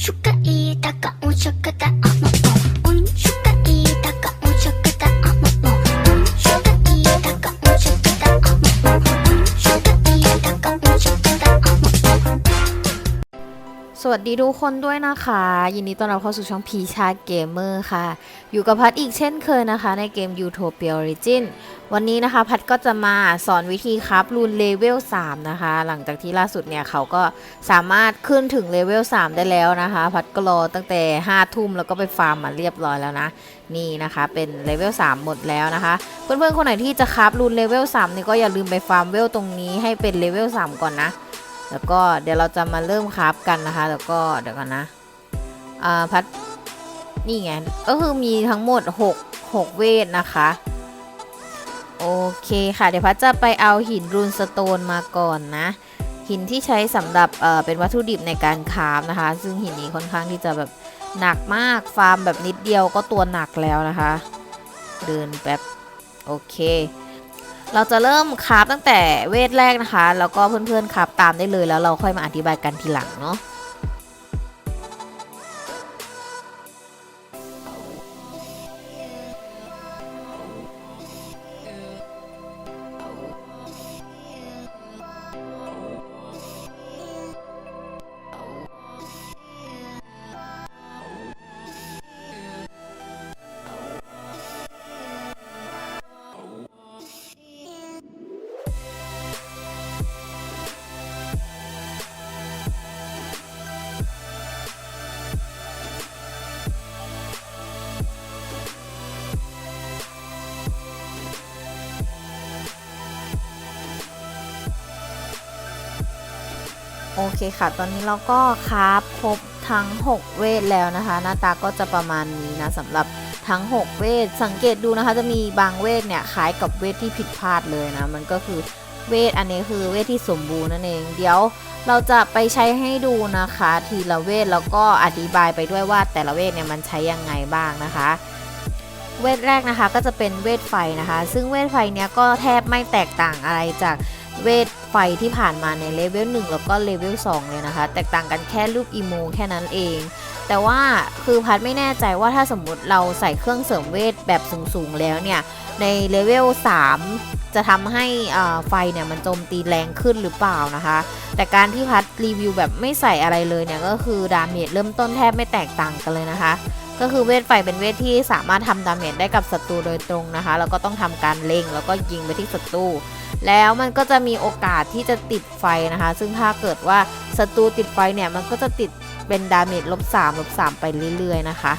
初回だか音社か วัสดีทุกคนด้วยนะคะ ยินดีต้อนรับเข้าสู่ช่องพีชาเกมเมอร์ค่ะ อยู่กับพัดอีกเช่นเคยนะคะ ในเกม Utopia Origin วันนี้นะคะ พัดก็จะมาสอนวิธีครับรูนเลเวล3นะคะ หลังจากที่ล่าสุดเนี่ย เขาก็สามารถขึ้นถึงเลเวล3ได้แล้วนะคะ พัดก็รอตั้งแต่ 5 ทุ่มแล้วก็ไปฟาร์มมาเรียบร้อยแล้วนะ นี่นะคะเป็นเลเวล3หมดแล้วนะคะ เพื่อนๆคนไหนที่จะครับรูนเลเวล3นี่ก็อย่าลืมไปฟาร์มเวลตรงนี้ให้เป็นเลเวล3ก่อนนะ แล้วก็เดี๋ยวเราจะมาเริ่มคราฟกันนะคะ แล้วก็เดี๋ยวกันนะอ่าพัดนี่ไง ก็คือมีทั้งหมด 6 6 เวทนะคะ โอเคค่ะ เดี๋ยวพัดจะไปเอาหินรูนสโตนมาก่อนนะ หินที่ใช้สำหรับเอ่อเป็นวัตถุดิบในการคราฟนะคะ ซึ่งหินนี้ค่อนข้างที่จะแบบหนักมากฟาร์มแบบนิดเดียวก็ตัวหนักแล้วนะคะ เดินแป๊บ โอเค เราจะเริ่มคราฟตั้งแต่เวทแรกนะคะ แล้วก็เพื่อนๆคราฟตามได้เลยแล้วเราค่อยมาอธิบายกันทีหลังเนาะ เคค่ะ ตอนนี้เราก็คราฟครบทั้ง 6 เวทแล้วนะคะ หน้าตาก็จะประมาณนี้นะสำหรับทั้ง 6 เวท สังเกตดูนะคะ จะมีบางเวทเนี่ยคล้ายกับเวทที่ผิดพลาดเลยนะ มันก็คือเวทอันนี้คือเวทที่สมบูรณ์นั่นเอง เดี๋ยวเราจะไปใช้ให้ดูนะคะ ทีละเวทแล้วก็อธิบายไปด้วยว่าแต่ละเวทเนี่ยมันใช้ยังไงบ้างนะคะ เวทแรกนะคะก็จะเป็นเวทไฟนะคะ ซึ่งเวทไฟเนี้ยก็แทบไม่แตกต่างอะไรจาก เวทไฟที่ผ่านมาในเลเวล1แล้วก็เลเวล2เลยนะคะ แตกต่างกันแค่รูปอีโมแค่นั้นเอง แต่ว่าคือพัดไม่แน่ใจว่าถ้าสมมุติเราใส่เครื่องเสริมเวทแบบสูงๆแล้วเนี่ย ในเลเวล3จะทำให้อ่าไฟเนี่ยมันโจมตีแรงขึ้นหรือเปล่านะคะ แต่การที่พัดรีวิวแบบไม่ใส่อะไรเลยเนี่ยก็คือดาเมจเริ่มต้นแทบไม่แตกต่างกันเลยนะคะ ก็คือเวทไฟเป็นเวทที่สามารถทำดาเมจได้กับศัตรูโดยตรงนะคะแล้วก็ต้องทำการเล็งแล้วก็ยิงไปที่ศัตรูแล้วมันก็จะมีโอกาสที่จะติดไฟนะคะ ซึ่งถ้าเกิดว่าศัตรูติดไฟเนี่ยมันก็จะติดเป็นดาเมจลบ3ลบ3ไปเรื่อยๆนะคะ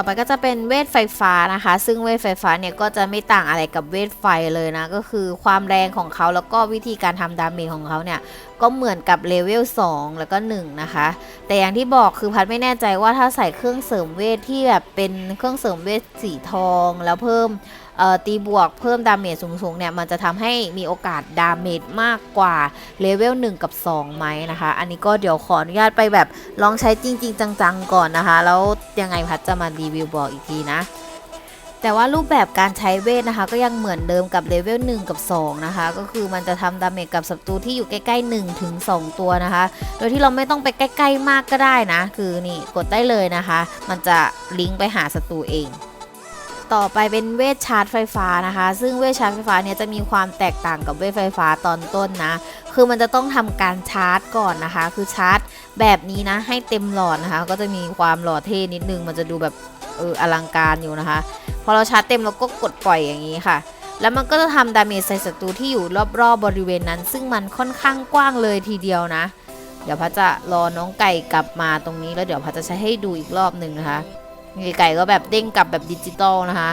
ต่อไปก็จะเป็นเวทไฟฟ้านะคะ ซึ่งเวทไฟฟ้าเนี่ยก็จะไม่ต่างอะไรกับเวทไฟเลยนะ ก็คือความแรงของเขาแล้วก็วิธีการทำดาเมจของเขาเนี่ย ก็เหมือนกับเลเวล2แล้วก็ 1 นะคะ แต่อย่างที่บอกคือพัดไม่แน่ใจว่าถ้าใส่เครื่องเสริมเวทที่แบบเป็นเครื่องเสริมเวทสีทองแล้วเพิ่ม ตีบวกเพิ่มดาเมจสูงๆเนี่ยมันจะทำให้มีโอกาสดาเมจมากกว่าเลเวล1 กับ 2 ไหมนะคะ อันนี้ก็เดี๋ยวขออนุญาตไปแบบลองใช้จริง ๆ จังๆ ก่อนนะคะ แล้วยังไงพัดจะมารีวิวบอกอีกทีนะแต่ว่ารูปแบบการใช้เวทนะคะ ก็ยังเหมือนเดิมกับเลเวล1กับ 2 นะคะ ก็คือมันจะทำดาเมจกับศัตรูที่อยู่ใกล้ๆ1ถึง2ตัวนะคะ โดยที่เราไม่ต้องไปใกล้ ๆ มากก็ได้นะ คือนี่กดได้เลยนะคะ มันจะลิงก์ไปหาศัตรูเอง ต่อไปเป็นเวทชาร์จไฟฟ้านะคะ ซึ่งเวทชาร์จไฟฟ้าเนี่ยจะมีความแตกต่างกับเวทไฟฟ้าตอนต้นนะ คือมันจะต้องทำการชาร์จก่อนนะคะ คือชาร์จแบบนี้นะให้เต็มหลอดนะคะ ก็จะมีความหล่อเท่นิดนึง มันจะดูแบบเอออลังการอยู่นะคะ พอเราชาร์จเต็มเราก็กดปล่อยอย่างนี้ค่ะ แล้วมันก็จะทำดาเมจใส่ศัตรูที่อยู่รอบๆบริเวณนั้น ซึ่งมันค่อนข้างกว้างเลยทีเดียวนะ เดี๋ยวพัจะรอน้องไก่กลับมาตรงนี้แล้วเดี๋ยวพัจะใช้ให้ดูอีกรอบหนึ่งนะคะ ไก่ก็แบบเด้งกลับแบบดิจิตอลนะคะ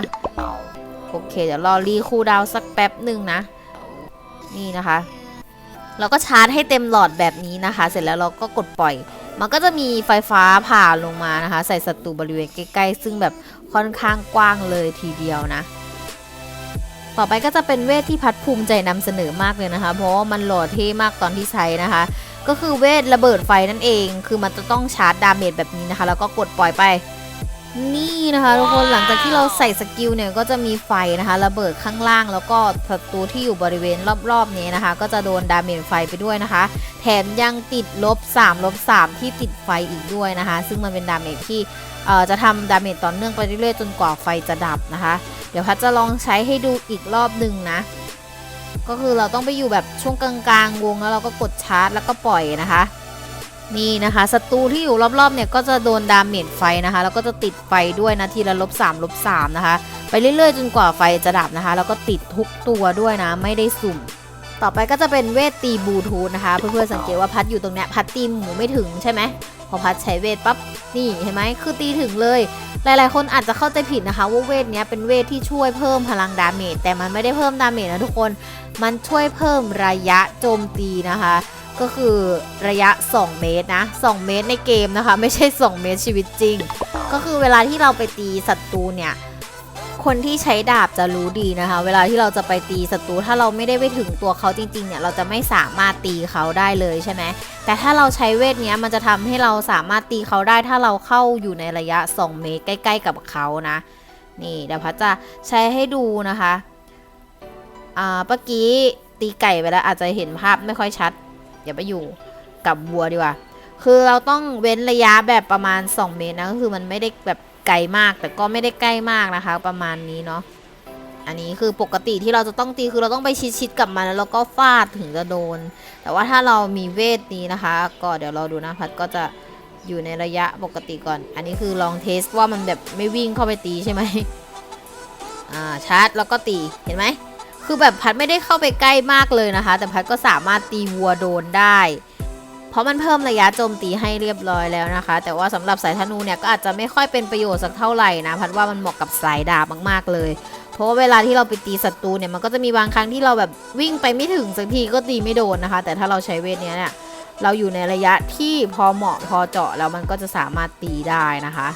โอเค เดี๋ยวรอรีคูดาวสักแป๊บหนึ่งนะ นี่นะคะเราก็ชาร์จให้เต็มหลอดแบบนี้นะคะ เสร็จแล้วเราก็กดปล่อย มันก็จะมีไฟฟ้าผ่าลงมานะคะ ใส่ศัตรูบริเวณใกล้ๆ ซึ่งแบบค่อนข้างกว้างเลยทีเดียวนะ ต่อไปก็จะเป็นเวทที่พัดภูมิใจนำเสนอมากเลยนะคะ เพราะว่ามันหล่อเท่มากตอนที่ใช้นะคะ ก็คือเวทระเบิดไฟนั่นเอง คือมันจะต้องชาร์จดาเมจแบบนี้นะคะ แล้วก็กดปล่อยไป นี่นะคะทุกคนหลังจากที่เราใส่สกิลเนี่ยก็จะมีไฟนะคะระเบิดข้างล่าง แล้วก็ศัตรูที่อยู่บริเวณรอบๆนี้นะคะ ก็จะโดนดาเมจไฟไปด้วยนะคะ แถมยังติดลบ3ลบ3ที่ติดไฟอีกด้วยนะคะ ซึ่งมันเป็นดาเมจที่เอ่อจะทำดาเมจต่อเนื่องไปเรื่อยๆจนกว่าไฟจะดับนะคะ เดี๋ยวพัดจะลองใช้ให้ดูอีกรอบหนึ่งนะ ก็คือเราต้องไปอยู่แบบช่วงกลางๆวงแล้วเราก็กดชาร์จแล้วก็ปล่อยนะคะ นี่นะคะศัตรูที่อยู่รอบๆเนี่ยก็จะโดนดาเมจไฟนะคะแล้วก็จะติดไฟด้วยนะทีละลบ3ลบ3นะคะ ไปเรื่อยๆ จนกว่าไฟจะดับนะคะ แล้วก็ติดทุกตัวด้วยนะไม่ได้สุ่ม ต่อไปก็จะเป็นเวทตีบูทูธนะคะ เพื่อนๆสังเกตว่าพัดอยู่ตรงเนี้ยพัดตีหมูไม่ถึงใช่ไหมพอพัดใช้เวทปั๊บนี่เห็นไหมคือตีถึงเลย หลายๆ คนอาจจะเข้าใจผิดนะคะ ว่าเวทเนี้ยเป็นเวทที่ช่วยเพิ่มพลังดาเมจแต่มันไม่ได้เพิ่มดาเมจนะทุกคน มันช่วยเพิ่มระยะโจมตีนะคะ ก็คือระยะ 2 เมตรนะ 2 เมตรในเกมนะคะ ไม่ใช่ 2 เมตรชีวิตจริง ก็คือเวลาที่เราไปตีศัตรูเนี่ย คนที่ใช้ดาบจะรู้ดีนะคะ เวลาที่เราจะไปตีศัตรูถ้าเราไม่ได้ไปถึงตัวเขาจริงๆเนี่ยเราจะไม่สามารถตีเขาได้เลยใช่ไหมแต่ถ้าเราใช้เวทเนี้ยมันจะทำให้เราสามารถตีเขาได้ ถ้าเราเข้าอยู่ในระยะ 2 เมตรใกล้ ๆ กับเขานะนี่เดี๋ยวพัดจะใช้ให้ดูนะคะอ่าเมื่อกี้ตีไก่ไปแล้วอาจจะเห็นภาพไม่ค่อยชัด อย่าไปอยู่กับวัวดีกว่า คือเราต้องเว้นระยะแบบประมาณ 2 เมตรนะก็คือมันไม่ได้แบบไกลมาก แต่ก็ไม่ได้ใกล้มากนะคะ ประมาณนี้เนาะอันนี้คือปกติที่เราจะต้องตีคือเราต้องไปชิดๆกับมันแล้วเราก็ฟาดถึงจะโดน แต่ว่าถ้าเรามีเวทนี้นะคะ ก็เดี๋ยวเราดูนะพัดก็จะอยู่ในระยะปกติก่อน อันนี้คือลองเทสว่ามันแบบไม่วิ่งเข้าไปตีใช่ไหมอ่าชาร์จแล้วก็ตีเห็นไหม คือแบบพัดไม่ได้เข้าไปใกล้มากเลยนะคะ แต่พัดก็สามารถตีวัวโดนได้ เพราะมันเพิ่มระยะโจมตีให้เรียบร้อยแล้วนะคะ แต่ว่าสำหรับสายธนูเนี่ยก็อาจจะไม่ค่อยเป็นประโยชน์สักเท่าไหร่นะ พัดว่ามันเหมาะกับสายดาบมากๆเลย เพราะว่าเวลาที่เราไปตีศัตรูเนี่ยมันก็จะมีบางครั้งที่เราแบบวิ่งไปไม่ถึงสักทีก็ตีไม่โดนนะคะ แต่ถ้าเราใช้เวทเนี้ยเนี่ยเราอยู่ในระยะที่พอเหมาะพอเจาะแล้วมันก็จะสามารถตีได้นะคะ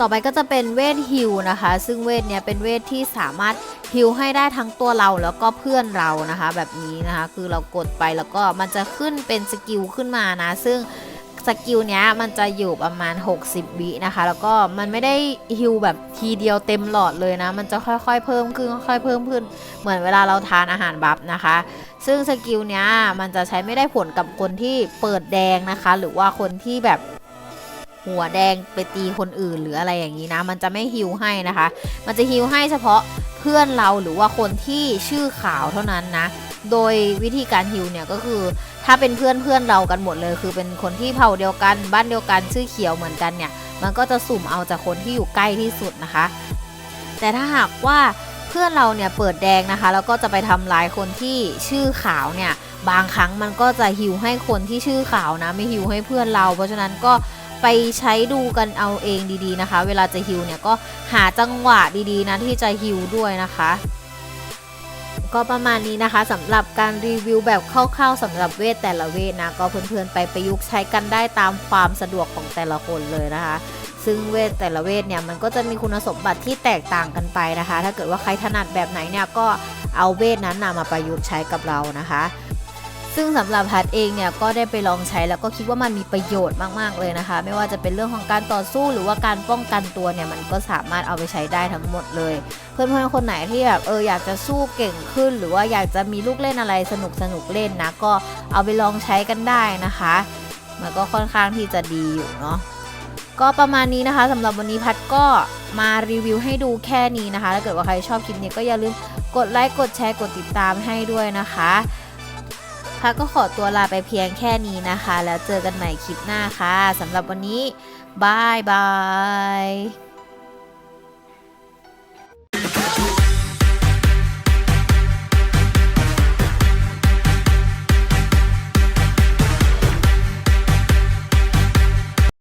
ต่อไปก็จะเป็นเวทฮิลนะคะ ซึ่งเวทเนี้ยเป็นเวทที่สามารถ ฮิลให้ได้ทั้งตัวเราแล้วก็เพื่อนเรานะคะ แบบนี้นะคะ คือเรากดไปแล้วก็มันจะขึ้นเป็นสกิลขึ้นมานะ ซึ่งสกิลเนี้ยมันจะอยู่ประมาณ 60 วินะคะ แล้วก็มันไม่ได้ฮิลแบบทีเดียวเต็มหลอดเลยนะ มันจะค่อยๆเพิ่มขึ้นค่อยๆเพิ่มขึ้น เหมือนเวลาเราทานอาหารบัฟนะคะ ซึ่งสกิลเนี้ยมันจะใช้ไม่ได้ผลกับคนที่เปิดแดงนะคะ หรือว่าคนที่แบบหัวแดงไปตีคนอื่นหรืออะไรอย่างนี้นะ มันจะไม่ฮิวให้นะคะ มันจะฮิวให้เฉพาะ พื่อนเราหรือว่าคนที่ชื่อขาวเท่านั้นนะ โดยวิธีการฮิวเนี่ยก็คือถ้าเป็นเพื่อนเพื่อนเรากันหมดเลย คือเป็นคนที่เผ่าเดียวกัน บ้านเดียวกันชื่อเขียวเหมือนกันเนี่ย มันก็จะสุ่มเอาจากคนที่อยู่ใกล้ที่สุดนะคะ แต่ถ้าหากว่าเพื่อนเราเนี่ยเปิดแดงนะคะ แล้วก็จะไปทำร้ายคนที่ชื่อขาวเนี่ยบางครั้งมันก็จะฮิวให้คนที่ชื่อขาวนะ ไม่ฮิวให้เพื่อนเรา เพราะฉะนั้นก็ ไปใช้ดูกันเอาเองดีๆนะคะ เวลาจะฮิวเนี่ยก็หาจังหวะดีๆนะที่จะฮิวด้วยนะคะก็ประมาณนี้นะคะสำหรับการรีวิวแบบคร่าวๆสำหรับเวทแต่ละเวทนะก็เพื่อนๆไปประยุกต์ใช้กันได้ตามความสะดวกของแต่ละคนเลยนะคะ ซึ่งเวทแต่ละเวทเนี่ยมันก็จะมีคุณสมบัติที่แตกต่างกันไปนะคะ ถ้าเกิดว่าใครถนัดแบบไหนเนี่ยก็เอาเวทนั้นนะมาประยุกต์ใช้กับเรานะคะ ซึ่งสำหรับพัดเองเนี่ยก็ได้ไปลองใช้แล้วก็คิดว่ามันมีประโยชน์มากๆเลยนะคะ ไม่ว่าจะเป็นเรื่องของการต่อสู้หรือว่าการป้องกันตัวเนี่ยมันก็สามารถเอาไปใช้ได้ทั้งหมดเลย เพื่อนๆคนไหนที่แบบเอออยากจะสู้เก่งขึ้น หรือว่าอยากจะมีลูกเล่นอะไรสนุกสนุกเล่นนะก็เอาไปลองใช้กันได้นะคะ มันก็ค่อนข้างที่จะดีอยู่เนาะก็ประมาณนี้นะคะสำหรับวันนี้พัดก็มารีวิวให้ดูแค่นี้นะคะถ้าเกิดว่าใครชอบคลิปนี้ก็อย่าลืมกดไลค์กดแชร์กดติดตามให้ด้วยนะคะ พัดก็ขอตัวลาไปเพียงแค่นี้นะคะ แล้วเจอกันใหม่คลิปหน้าค่ะสำหรับวันนี้บายบาย